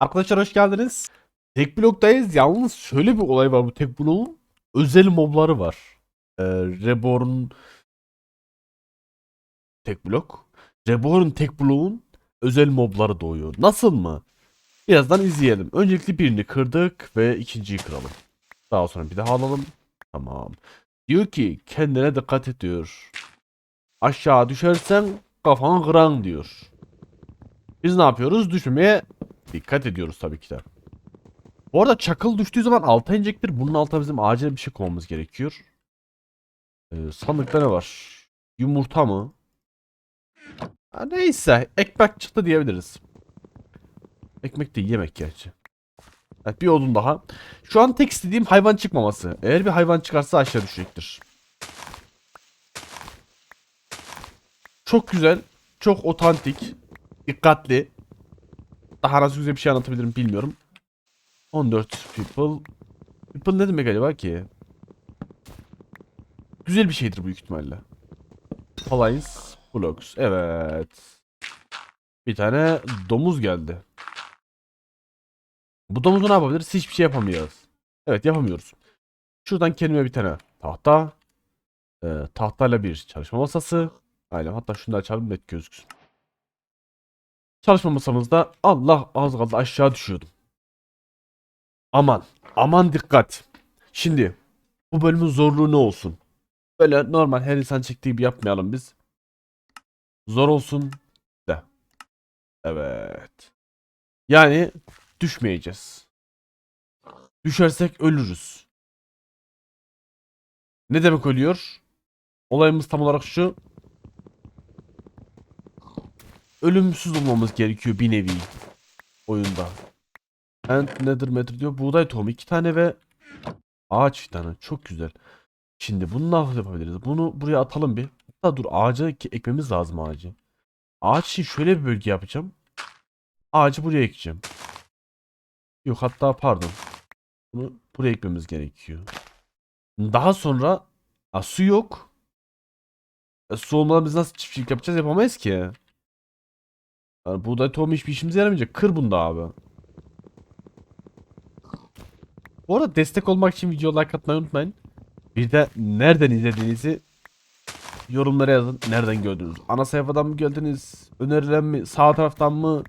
Arkadaşlar hoş geldiniz. Tek bloktayız. Yalnız şöyle bir olay var bu tek bloğun. Özel mobları var. Ee, Reborn tek blok. Reborn tek bloğun özel mobları doğuyor. Nasıl mı? Birazdan izleyelim. Öncelikle birini kırdık ve ikinciyi kıralım. Daha sonra bir daha alalım. Tamam. Diyor ki kendine dikkat et diyor. Aşağı düşersen kafan kıran diyor. Biz ne yapıyoruz? Düşmemeye dikkat ediyoruz tabii ki de. Bu arada çakıl düştüğü zaman alta inecektir. Bunun altına bizim acil bir şey koymamız gerekiyor. Ee, sandıkta ne var? Yumurta mı? Ha, neyse. Ekmek çıktı diyebiliriz. Ekmek değil yemek gerçi. Evet, bir odun daha. Şu an tek istediğim hayvan çıkmaması. Eğer bir hayvan çıkarsa aşağı düşecektir. Çok güzel. Çok otantik. Dikkatli. Daha nasıl güzel bir şey anlatabilirim bilmiyorum. 14 people. People ne demek acaba ki? Güzel bir şeydir büyük ihtimalle. Alliance Blocks. Evet. Bir tane domuz geldi. Bu domuzu ne yapabiliriz? Hiçbir şey yapamayacağız. Evet yapamıyoruz. Şuradan kendime bir tane tahta. Ee, tahtayla bir çalışma masası. Aynen hatta şunu da açalım net gözüksün. Çalışma masamızda Allah az kaldı aşağı düşüyordum. Aman aman dikkat. Şimdi bu bölümün zorluğu ne olsun? Böyle normal her insan çektiği gibi yapmayalım biz. Zor olsun de. Evet. Yani düşmeyeceğiz. Düşersek ölürüz. Ne demek ölüyor? Olayımız tam olarak şu. Ölümsüz olmamız gerekiyor bir nevi oyunda. And nether matter diyor. Buğday tohumu iki tane ve ağaç fidanı. Çok güzel. Şimdi bunu nasıl yapabiliriz? Bunu buraya atalım bir. Hatta dur ağaca ekmemiz lazım ağacı. Ağaç için şöyle bir bölge yapacağım. Ağacı buraya ekeceğim. Yok hatta pardon. Bunu buraya ekmemiz gerekiyor. Daha sonra ha, su yok. E, su olmadan biz nasıl çiftçilik yapacağız yapamayız ki. Yani buğday tohumu hiçbir işimize yaramayacak. Kır bunu da abi. Bu arada destek olmak için video like atmayı unutmayın. Bir de nereden izlediğinizi yorumlara yazın. Nereden gördünüz? Ana sayfadan mı gördünüz? Önerilen mi? Sağ taraftan mı?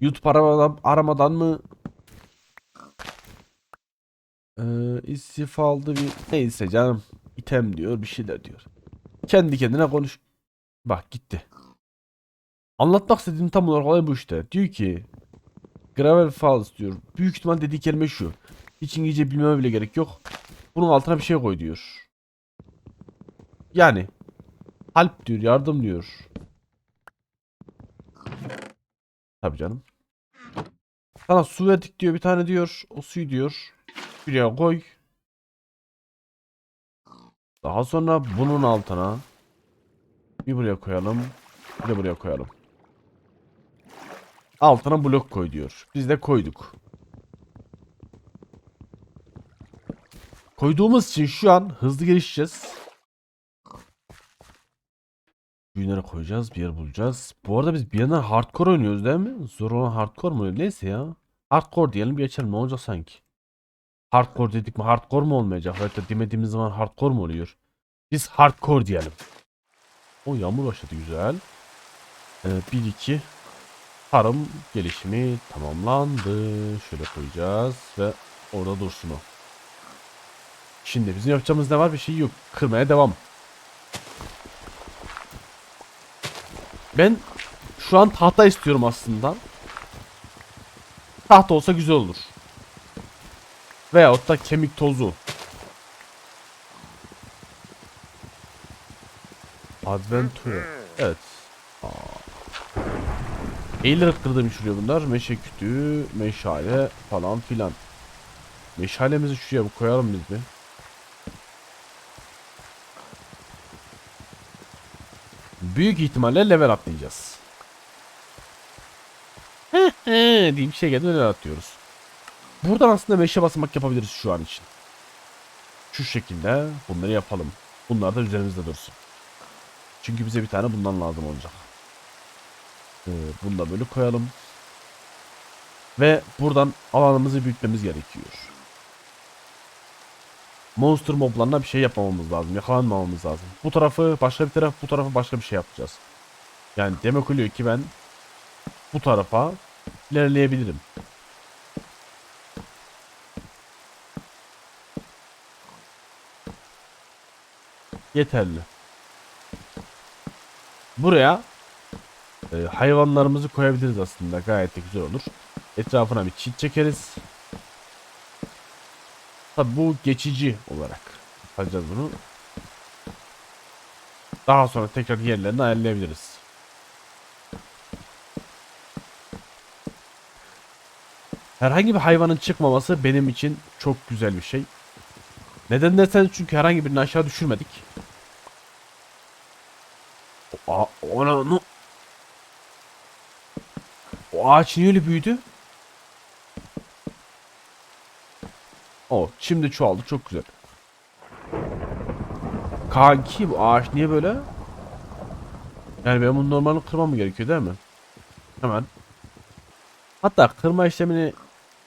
YouTube aramadan, aramadan mı? Ee, istifa aldı bir neyse canım. item diyor bir şeyler diyor. Kendi kendine konuş. Bak gitti. Anlatmak istediğim tam olarak olay bu işte. Diyor ki Gravel Falls diyor. Büyük ihtimal dediği kelime şu. Hiç İngilizce bilmeme bile gerek yok. Bunun altına bir şey koy diyor. Yani help diyor, yardım diyor. Tabii canım. Sana su verdik diyor bir tane diyor. O suyu diyor. Buraya koy. Daha sonra bunun altına bir buraya koyalım. Bir de buraya koyalım. Altına blok koy diyor. Biz de koyduk. Koyduğumuz için şu an hızlı gelişeceğiz. Günlere koyacağız, bir yer bulacağız. Bu arada biz bir yandan hardcore oynuyoruz değil mi? Zor olan hardcore mu? Neyse ya. Hardcore diyelim geçelim ne olacak sanki. Hardcore dedik mi hardcore mu olmayacak? Hatta demediğimiz zaman hardcore mu oluyor? Biz hardcore diyelim. O yağmur başladı güzel. Ee, 1-2 Tarım gelişimi tamamlandı. Şöyle koyacağız ve orada dursun o. Şimdi bizim yapacağımız ne var? Bir şey yok. Kırmaya devam. Ben şu an tahta istiyorum aslında. Tahta olsa güzel olur. Veyahut da kemik tozu. Adventure. Evet. Eğilerek kırdığım şuraya bunlar. Meşe kütüğü, meşale falan filan. Meşalemizi şuraya koyalım biz bir. Büyük ihtimalle level atlayacağız. diye bir şey geldi level atıyoruz. Buradan aslında meşe basamak yapabiliriz şu an için. Şu şekilde bunları yapalım. Bunlar da üzerimizde dursun. Çünkü bize bir tane bundan lazım olacak. Ee, bunu da böyle koyalım. Ve buradan alanımızı büyütmemiz gerekiyor. Monster moblarına bir şey yapmamamız lazım. Yakalanmamamız lazım. Bu tarafı başka bir taraf, bu tarafı başka bir şey yapacağız. Yani demek oluyor ki ben bu tarafa ilerleyebilirim. Yeterli. Buraya e, hayvanlarımızı koyabiliriz aslında. Gayet de güzel olur. Etrafına bir çit çekeriz. Tabi bu geçici olarak yapacağız bunu. Daha sonra tekrar yerlerini ayarlayabiliriz. Herhangi bir hayvanın çıkmaması benim için çok güzel bir şey. Neden dersen çünkü herhangi birini aşağı düşürmedik. Ona, no. O ağaç niye öyle büyüdü? O şimdi çoğaldı çok güzel. Kanki bu ağaç niye böyle? Yani ben bunu normalde kırmam gerekiyor değil mi? Hemen. Hatta kırma işlemini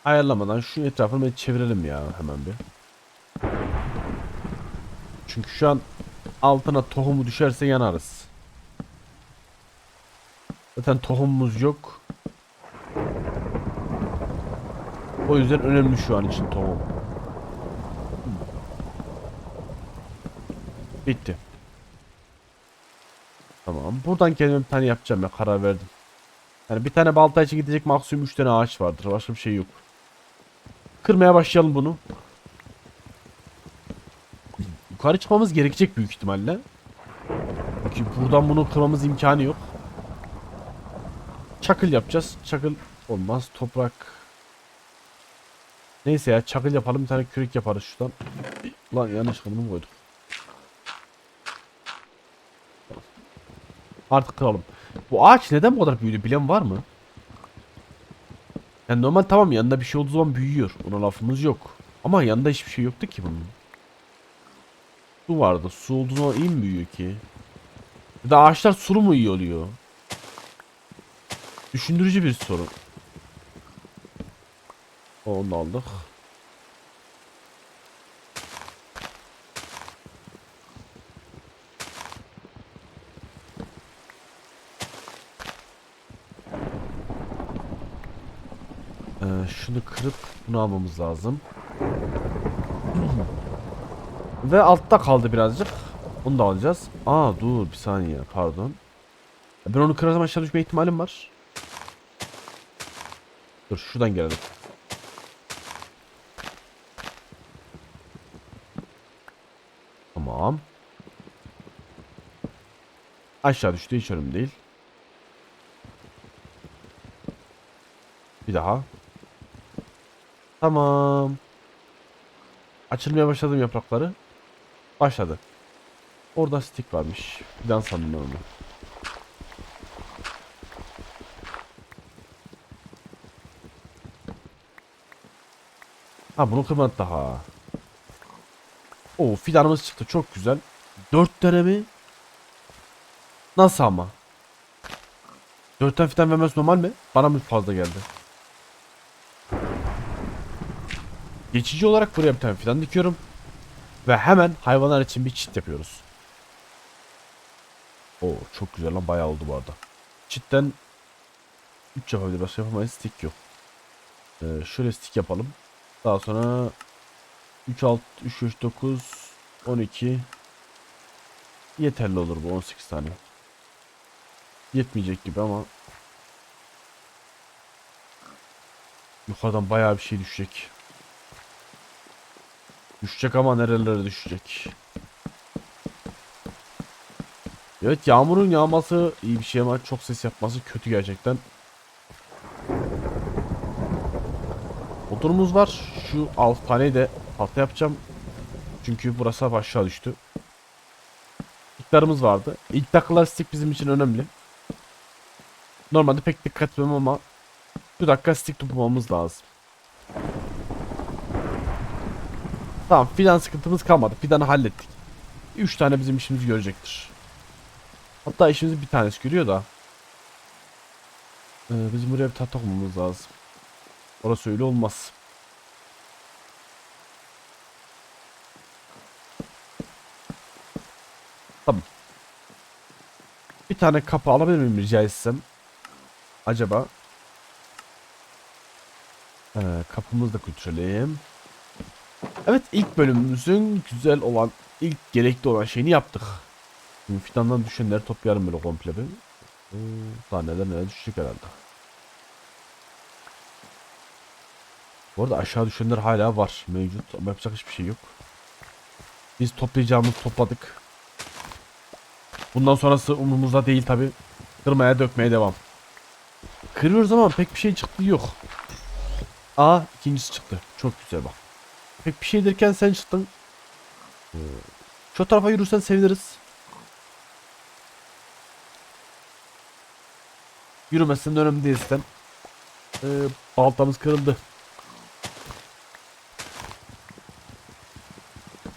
ayarlamadan şu etrafını bir çevirelim ya hemen bir. Çünkü şu an altına tohumu düşerse yanarız. Zaten tohumumuz yok. O yüzden önemli şu an için tohum. Bitti. Tamam. Buradan kendime bir tane yapacağım ya karar verdim. Yani bir tane balta için gidecek maksimum 3 tane ağaç vardır. Başka bir şey yok. Kırmaya başlayalım bunu. Yukarı çıkmamız gerekecek büyük ihtimalle. Çünkü buradan bunu kırmamız imkanı yok. Çakıl yapacağız. Çakıl olmaz. Toprak. Neyse ya çakıl yapalım. Bir tane kürek yaparız şuradan. Lan yanlış kılımı koyduk. Artık kıralım. Bu ağaç neden bu kadar büyüdü bilen var mı? Yani normal tamam yanında bir şey olduğu zaman büyüyor. Ona lafımız yok. Ama yanında hiçbir şey yoktu ki bunun. Su vardı. Su olduğu zaman iyi mi büyüyor ki? Ya da ağaçlar sulu mu iyi oluyor? Düşündürücü bir soru. Onu da aldık. Ee, şunu kırıp bunu almamız lazım. Ve altta kaldı birazcık. Onu da alacağız. Aa dur bir saniye pardon. Ben onu kırarsam aşağı düşme ihtimalim var. Dur şuradan gelelim. Tamam. Aşağı düştü hiç önemli değil. Bir daha. Tamam. Açılmaya başladım yaprakları. Başladı. Orada stick varmış. Fidan sandım onu. Ha bunu kırmadık daha. Oo fidanımız çıktı çok güzel. Dört tane mi? Nasıl ama? Dört tane fidan vermesi normal mi? Bana mı fazla geldi? Geçici olarak buraya bir tane fidan dikiyorum. Ve hemen hayvanlar için bir çit yapıyoruz. Oo çok güzel lan bayağı oldu bu arada. Çitten 3 yapabilir başka yapamayız stick yok. Ee, şöyle stick yapalım. Daha sonra 3 alt 3 3 9 12 yeterli olur bu 18 tane. Yetmeyecek gibi ama yukarıdan bayağı bir şey düşecek. Düşecek ama nerelere düşecek. Evet yağmurun yağması iyi bir şey ama çok ses yapması kötü gerçekten. Odunumuz var. Şu alt taneyi de patla yapacağım. Çünkü burası aşağı düştü. İlklarımız vardı. İlk dakikalar stick bizim için önemli. Normalde pek dikkat etmem ama şu dakika stick tutmamız lazım. Tamam fidan sıkıntımız kalmadı. Fidanı hallettik. 3 tane bizim işimizi görecektir. Hatta işimizi bir tanesi görüyor da. Ee, bizim buraya bir tahta koymamız lazım. Orası öyle olmaz. Tamam. Bir tane kapı alabilir miyim rica etsem? Acaba? Ee, kapımızı da götürelim. Evet ilk bölümümüzün güzel olan, ilk gerekli olan şeyini yaptık. Şimdi fidandan düşenleri toplayalım böyle komple bir. Ee, Daha neler neler düşecek herhalde. Bu arada aşağı düşenler hala var mevcut ama yapacak hiçbir şey yok. Biz toplayacağımız topladık. Bundan sonrası umurumuzda değil tabi. Kırmaya dökmeye devam. Kırıyoruz ama pek bir şey çıktı yok. Aa ikincisi çıktı. Çok güzel bak. Pek bir şey derken sen çıktın. Şu tarafa yürürsen seviniriz. Yürümezsen de önemli değil sen. Ee, baltamız kırıldı.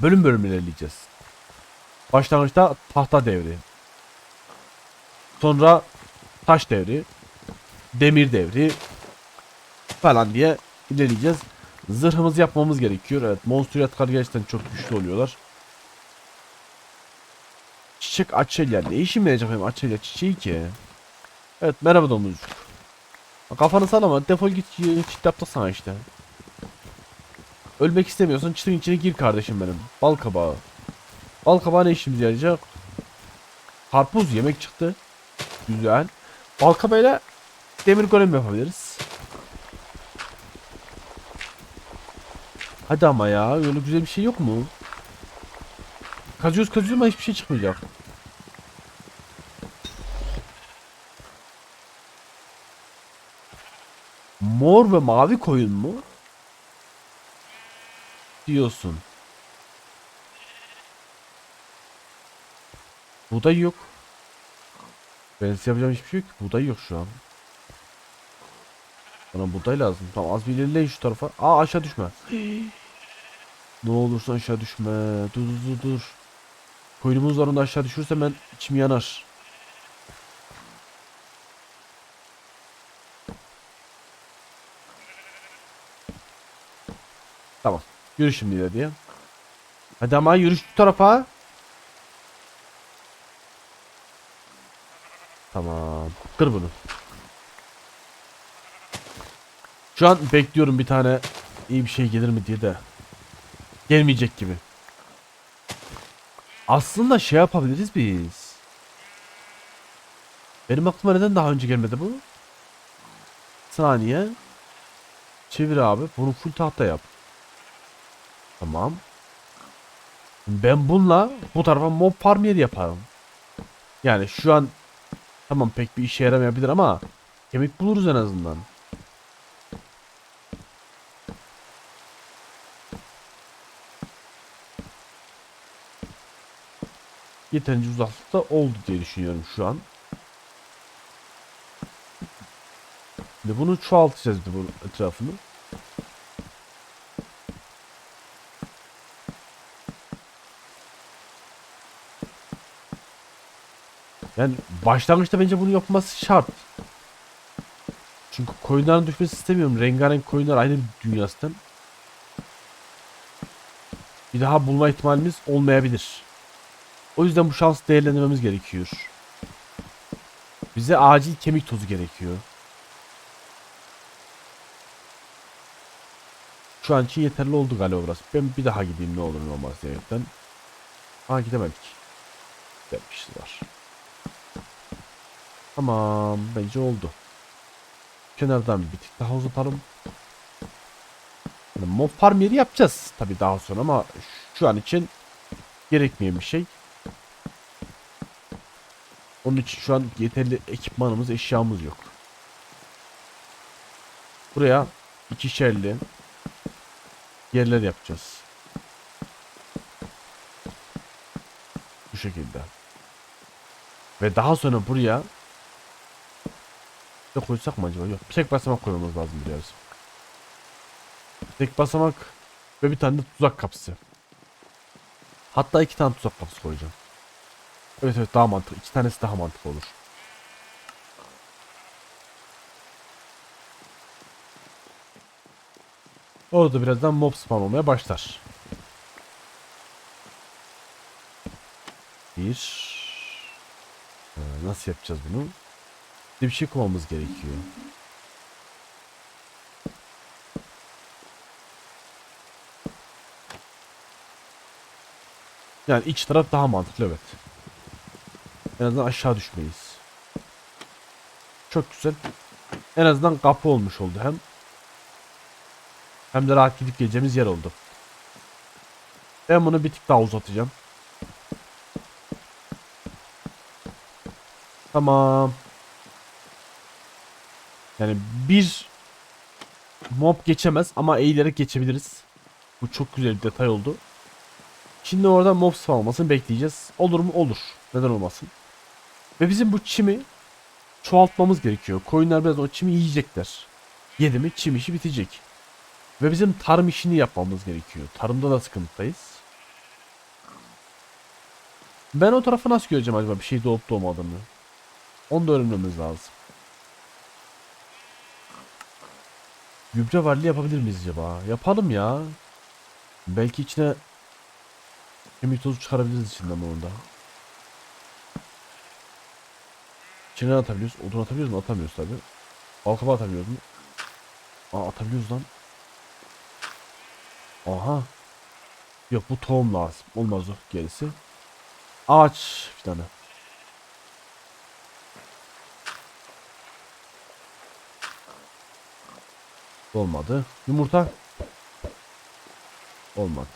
Bölüm bölüm ilerleyeceğiz. Başlangıçta tahta devri. Sonra taş devri. Demir devri. Falan diye ilerleyeceğiz. Zırhımızı yapmamız gerekiyor. Evet monster yatkar gerçekten çok güçlü oluyorlar. Çiçek açelya. Ne işime yarayacak benim açelya çiçeği ki? Evet merhaba domuzcuk. Kafanı sallama defol git çit yaptık sana işte. Ölmek istemiyorsan çıtın içine gir kardeşim benim. Bal kabağı. Bal kabağı ne işimize yarayacak? Karpuz yemek çıktı. Güzel. Bal kabağıyla demir golem yapabiliriz. Hadi ama ya öyle güzel bir şey yok mu? Kazıyoruz kazıyoruz ama hiçbir şey çıkmayacak. Mor ve mavi koyun mu? Diyorsun. Buğday yok. Ben yapacağım hiçbir şey yok ki. Buğday yok şu an. Bana buğday lazım. Tamam az bir ilerleyin şu tarafa. Aa aşağı düşme. ne olursa aşağı düşme. Dur dur dur dur. Koyunumuz var onu aşağı düşürse ben içim yanar. Tamam. Yürü şimdi ileriye. Hadi ama yürü şu tarafa. Tamam. Kır bunu. Şu an bekliyorum bir tane iyi bir şey gelir mi diye de. Gelmeyecek gibi. Aslında şey yapabiliriz biz. Benim aklıma neden daha önce gelmedi bu? Saniye. Çevir abi. Bunu full tahta yap. Tamam. Ben bununla bu tarafa mob farm yeri yaparım. Yani şu an tamam pek bir işe yaramayabilir ama kemik buluruz en azından. Yeterince uzaklıkta oldu diye düşünüyorum şu an. Şimdi bunu çoğaltacağız bunun etrafını. Yani başlangıçta bence bunu yapması şart. Çünkü koyunların düşmesi istemiyorum. Rengarenk koyunlar aynı dünyasından. Bir daha bulma ihtimalimiz olmayabilir. O yüzden bu şans değerlendirmemiz gerekiyor. Bize acil kemik tozu gerekiyor. Şu an için yeterli oldu galiba burası. Ben bir daha gideyim ne olur ne olmaz diyerekten. Ha gidemedik. Demişler. Tamam bence oldu. Kenardan bir tık daha uzatalım. Yani mob farm yeri yapacağız tabi daha sonra ama şu an için gerekmeyen bir şey. Onun için şu an yeterli ekipmanımız, eşyamız yok. Buraya ikişerli yerler yapacağız. Bu şekilde. Ve daha sonra buraya ne koysak mı acaba? Yok. Tek basamak koymamız lazım biraz. Tek basamak ve bir tane de tuzak kapısı. Hatta iki tane tuzak kapısı koyacağım. Evet evet daha mantıklı. İki tanesi daha mantıklı olur. Orada birazdan mob spawn olmaya başlar. Bir. Ee, nasıl yapacağız bunu? Bir şey koymamız gerekiyor. Yani iç taraf daha mantıklı evet. En azından aşağı düşmeyiz. Çok güzel. En azından kapı olmuş oldu hem. Hem de rahat gidip geleceğimiz yer oldu. Ben bunu bir tık daha uzatacağım. Tamam. Yani bir mob geçemez ama eğilerek geçebiliriz. Bu çok güzel bir detay oldu. Şimdi orada mob spawn olmasını bekleyeceğiz. Olur mu? Olur. Neden olmasın? Ve bizim bu çimi çoğaltmamız gerekiyor. Koyunlar biraz o çimi yiyecekler. Yedi mi çim işi bitecek. Ve bizim tarım işini yapmamız gerekiyor. Tarımda da sıkıntıdayız. Ben o tarafı nasıl göreceğim acaba bir şey doğup doğmadığını? Onu da öğrenmemiz lazım. Gübre varlığı yapabilir miyiz acaba? Yapalım ya. Belki içine kemik tozu çıkarabiliriz içinden bunu da. İçine ne atabiliyoruz? Odun atabiliyoruz mu? Atamıyoruz tabi. Balkaba atabiliyoruz mu? Aa atabiliyoruz lan. Aha. Yok bu tohum lazım. Olmaz o gerisi. Ağaç bir tane. Olmadı. Yumurta. Olmadı.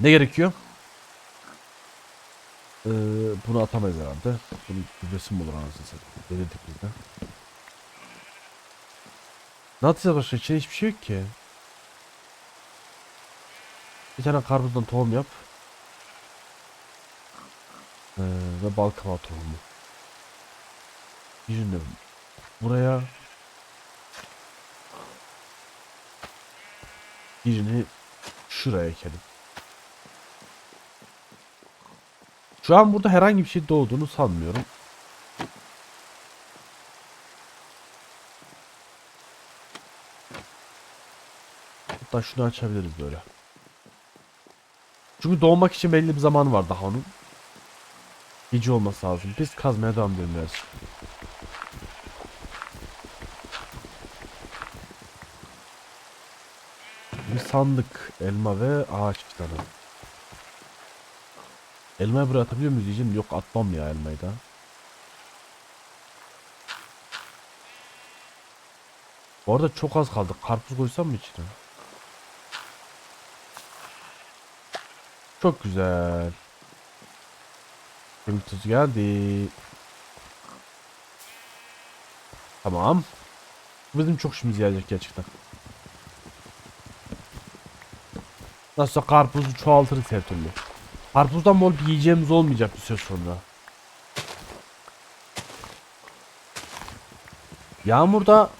Ne gerekiyor? Ee, bunu atamayız herhalde. Bunun gübresi mi olur anasını satayım. Denedik biz de. Ne atacağız başka? İçine hiçbir şey yok ki. Bir tane karpuzdan tohum yap. Ee, ve bal kabağı tohumu. Birini buraya. Birini şuraya ekelim. Şu an burada herhangi bir şey doğduğunu sanmıyorum. Hatta şunu açabiliriz böyle. Çünkü doğmak için belli bir zaman var daha onun. Gece olması lazım. Biz kazmaya devam edelim. Bir sandık, elma ve ağaç fidanı. Elmayı buraya atabiliyor muyuz diyeceğim. Yok atmam ya elmayı da. Bu arada çok az kaldı. Karpuz koysam mı içine? Çok güzel. Tuzu geldi. Tamam. Bizim çok işimize yarayacak gerçekten. Nasılsa karpuzu çoğaltırız her türlü. Karpuzdan bol yiyeceğimiz olmayacak bir süre sonra. Yağmurda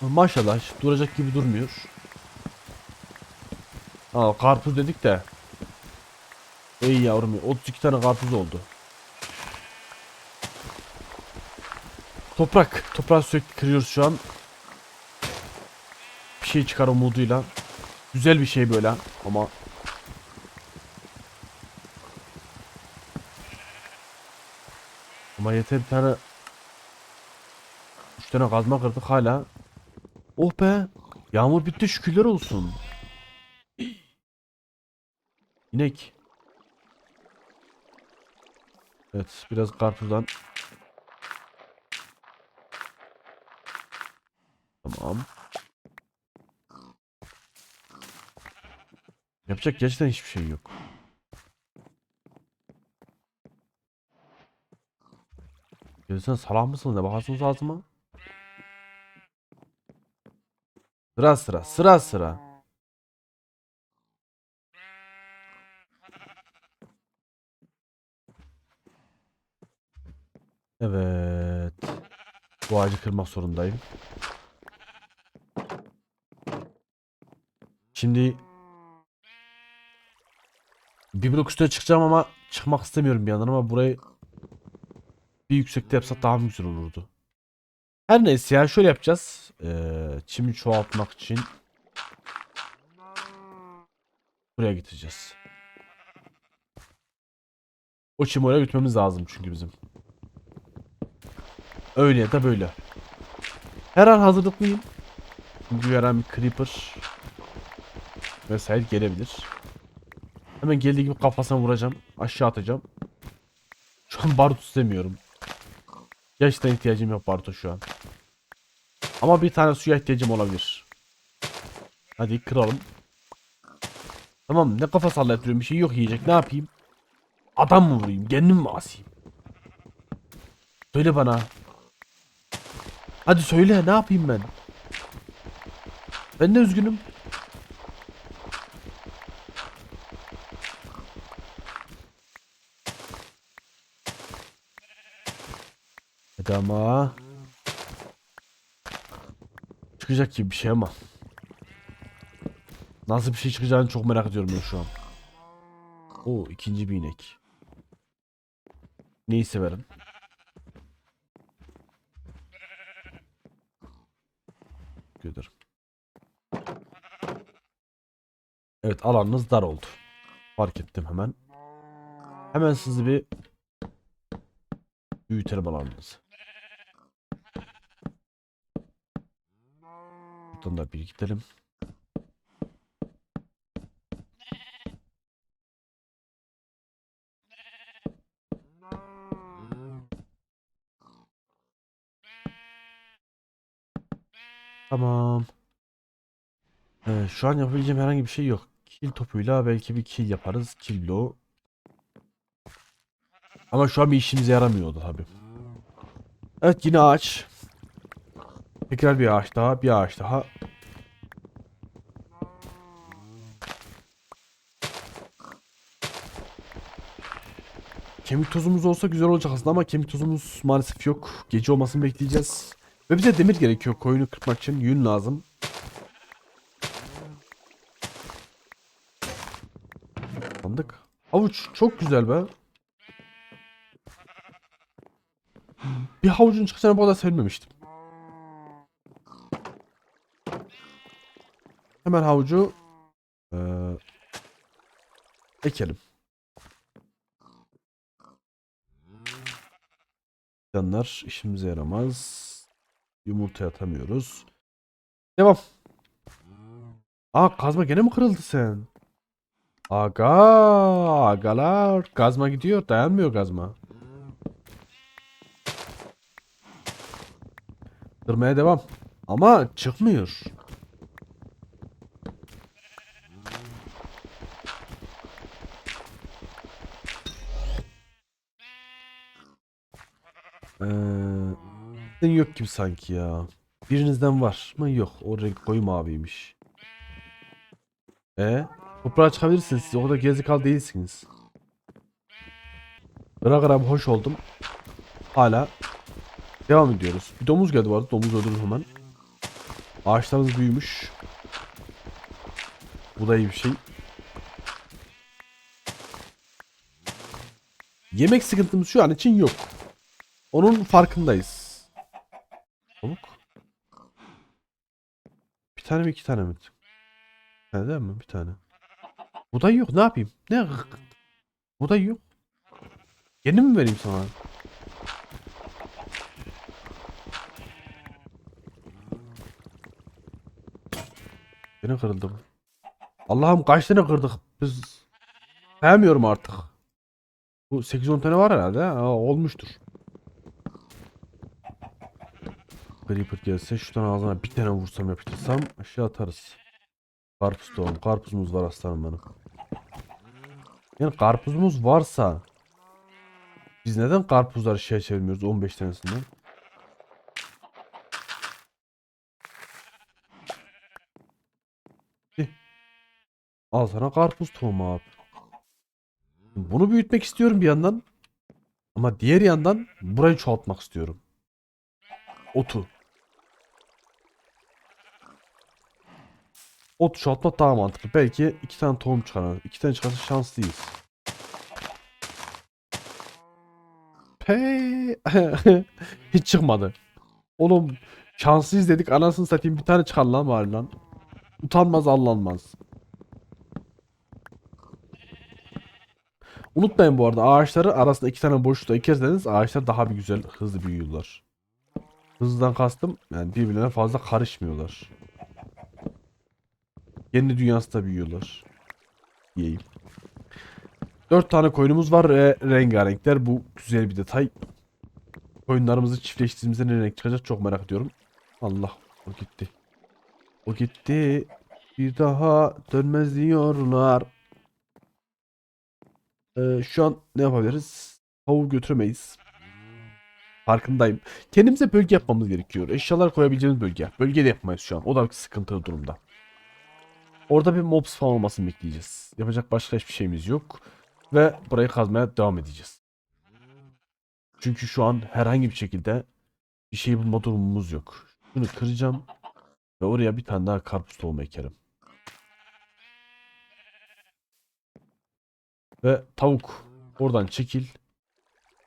maşallah duracak gibi durmuyor. Aa karpuz dedik de. Ey yavrum 32 tane karpuz oldu. Toprak. Toprağı sürekli kırıyoruz şu an. Bir şey çıkar umuduyla. Güzel bir şey böyle ama Ama yeter bir tane Üç tane kazma kırdık hala. Oh be Yağmur bitti şükürler olsun. İnek. Evet biraz karpuzdan Tamam. Yapacak gerçekten hiçbir şey yok Ya sen salak mısın ne bakarsınız ağzıma? Sıra sıra sıra sıra. Evet. Bu ağacı kırmak zorundayım. Şimdi bir blok üstüne çıkacağım ama çıkmak istemiyorum bir yandan ama burayı bir yüksekte yapsak daha mı güzel olurdu? Her neyse ya şöyle yapacağız. Ee, çimi çoğaltmak için buraya getireceğiz. O çimi oraya götürmemiz lazım çünkü bizim. Öyle ya da böyle. Her an hazırlıklıyım. Çünkü her an bir creeper vesaire gelebilir. Hemen geldiği gibi kafasına vuracağım. Aşağı atacağım. Şu an barut istemiyorum. Gerçekten ihtiyacım yok baruta şu an. Ama bir tane suya ihtiyacım olabilir. Hadi kıralım. Tamam ne kafa sallayıp duruyorum bir şey yok yiyecek ne yapayım? Adam mı vurayım kendim mi asayım? Söyle bana. Hadi söyle ne yapayım ben? Ben de üzgünüm. Hadi ama. Çıkacak gibi bir şey ama. Nasıl bir şey çıkacağını çok merak ediyorum ben şu an. O ikinci bir inek. Neyi severim? Teşekkür Evet alanınız dar oldu. Fark ettim hemen. Hemen sizi bir büyütelim alanınızı. Buradan da bir gidelim. Tamam. Ee, şu an yapabileceğim herhangi bir şey yok. Kill topuyla belki bir kill yaparız. Kill bloğu. Ama şu an bir işimize yaramıyordu tabi. Evet yine ağaç. Tekrar bir ağaç daha, bir ağaç daha. Kemik tozumuz olsa güzel olacak aslında ama kemik tozumuz maalesef yok. Gece olmasını bekleyeceğiz. Ve bize demir gerekiyor koyunu kırpmak için. Yün lazım. Sandık. Havuç çok güzel be. Bir havucun çıkacağını bu kadar sevmemiştim. Hemen havucu eee, ekelim. Canlar işimize yaramaz. Yumurta atamıyoruz. Devam. Aa kazma gene mi kırıldı sen? Aga, agalar. Kazma gidiyor. Dayanmıyor kazma. Kırmaya devam. Ama çıkmıyor. Bizden yok gibi sanki ya. Birinizden var mı? Yok. O renk koyu maviymiş. E toprağa çıkabilirsiniz. Siz o kadar gezikal değilsiniz. Gra gra hoş oldum. Hala devam ediyoruz. Bir domuz geldi vardı. Domuz öldürdüm hemen. Ağaçlarımız büyümüş. Bu da iyi bir şey. Yemek sıkıntımız şu an için yok. Onun farkındayız. Tavuk. Bir tane mi iki tane mi? Bir mi? Bir tane. Bu da yok. Ne yapayım? Ne? Bu da yok. Yeni mi vereyim sana? Yine kırıldı bu. Allah'ım kaç tane kırdık biz. Sayamıyorum artık. Bu 8-10 tane var herhalde. Ha, olmuştur. Creeper gelse şuradan ağzına bir tane vursam yapıştırsam aşağı atarız. Karpuz tohum. Karpuzumuz var aslanım benim. Yani karpuzumuz varsa biz neden karpuzları şeye çevirmiyoruz 15 tanesinden? Al sana karpuz tohumu abi. Bunu büyütmek istiyorum bir yandan. Ama diğer yandan burayı çoğaltmak istiyorum. Otu. Ot çoğaltmak daha mantıklı. Belki iki tane tohum çıkar. İki tane çıkarsa şanslıyız. Pe Hiç çıkmadı. Oğlum şanslıyız dedik anasını satayım bir tane çıkar lan bari lan. Utanmaz allanmaz. Unutmayın bu arada ağaçları arasında iki tane boşlukta ekerseniz ağaçlar daha bir güzel hızlı büyüyorlar. Hızdan kastım yani birbirlerine fazla karışmıyorlar. Kendi dünyasında büyüyorlar. Diyeyim. Dört tane koyunumuz var ve rengarenkler. Bu güzel bir detay. Koyunlarımızı çiftleştirdiğimizde ne renk çıkacak çok merak ediyorum. Allah o gitti. O gitti. Bir daha dönmez diyorlar. Ee, şu an ne yapabiliriz? Tavuğu götüremeyiz. Farkındayım. Kendimize bölge yapmamız gerekiyor. Eşyalar koyabileceğimiz bölge. Bölge de yapmayız şu an. O da sıkıntılı durumda. Orada bir mobs falan olmasını bekleyeceğiz. Yapacak başka hiçbir şeyimiz yok. Ve burayı kazmaya devam edeceğiz. Çünkü şu an herhangi bir şekilde bir şey bulma durumumuz yok. Şunu kıracağım. Ve oraya bir tane daha karpuz tohumu ekerim. Ve tavuk. Oradan çekil.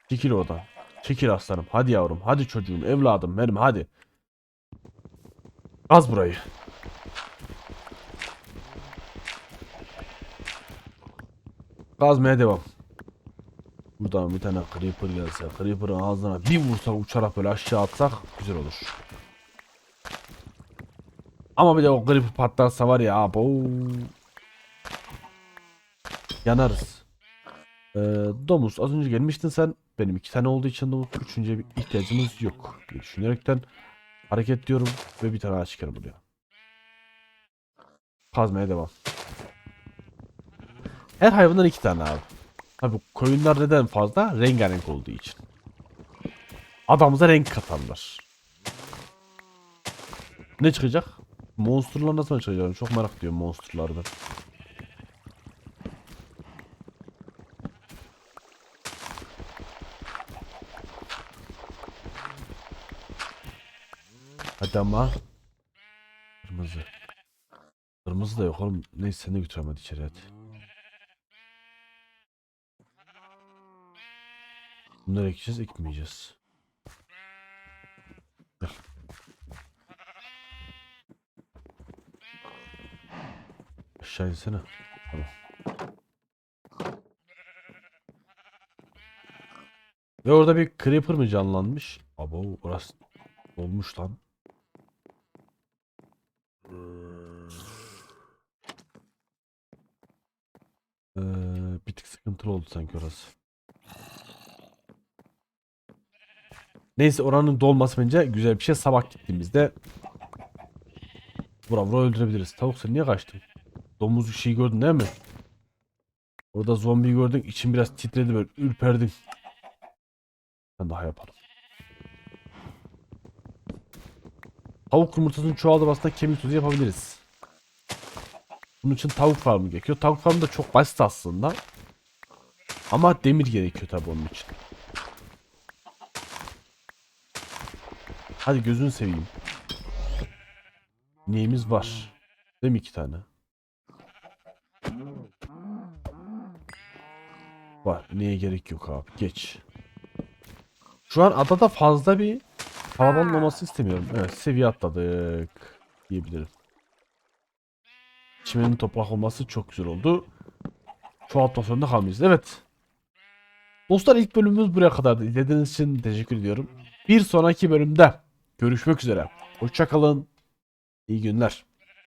Çekil oradan. Çekil aslanım. Hadi yavrum. Hadi çocuğum. Evladım benim hadi. Az burayı. Kazmaya devam. Buradan bir tane creeper gelse, creeper'ın ağzına bir vursak uçarak böyle aşağı atsak güzel olur. Ama bir de o creeper patlarsa var ya abo. Yanarız. Ee, domuz az önce gelmiştin sen. Benim iki tane olduğu için domuz üçüncüye bir ihtiyacımız yok. diye düşünerekten hareket diyorum ve bir tane ağaç çıkarım buraya. Kazmaya devam. Her hayvandan iki tane abi. Tabi koyunlar neden fazla? Rengarenk olduğu için. Adamıza renk katarlar. Ne çıkacak? Monsterlar nasıl çıkacak? Çok merak ediyorum monsterlardan. Hadi ama. Kırmızı. Kırmızı da yok oğlum. Neyse seni de götürem hadi içeri hadi. Bunları ekeceğiz, ekmeyeceğiz. Aşağı insene. Tamam. Ve orada bir creeper mı canlanmış? Abo orası olmuş lan. Ee, bir tık sıkıntılı oldu sanki orası. Neyse oranın dolması bence güzel bir şey. Sabah gittiğimizde Vura vura öldürebiliriz. Tavuk sen niye kaçtın? Domuz bir şey gördün değil mi? Orada zombi gördün. için biraz titredi böyle ürperdin. Ben daha yaparım. Tavuk yumurtasının çoğaltmasında kemik tuzu yapabiliriz. Bunun için tavuk farmı gerekiyor. Tavuk farmı da çok basit aslında. Ama demir gerekiyor tabi onun için. Hadi gözünü seveyim. Neyimiz var? Değil mi iki tane? Var. Neye gerek yok abi. Geç. Şu an adada fazla bir kalabalığın olması istemiyorum. Evet seviye atladık. Diyebilirim. Çimenin toprak olması çok güzel oldu. Çoğaltma sorununda kalmayacağız. Evet. Dostlar ilk bölümümüz buraya kadardı. İzlediğiniz için teşekkür ediyorum. Bir sonraki bölümde görüşmek üzere. Hoşçakalın. İyi günler.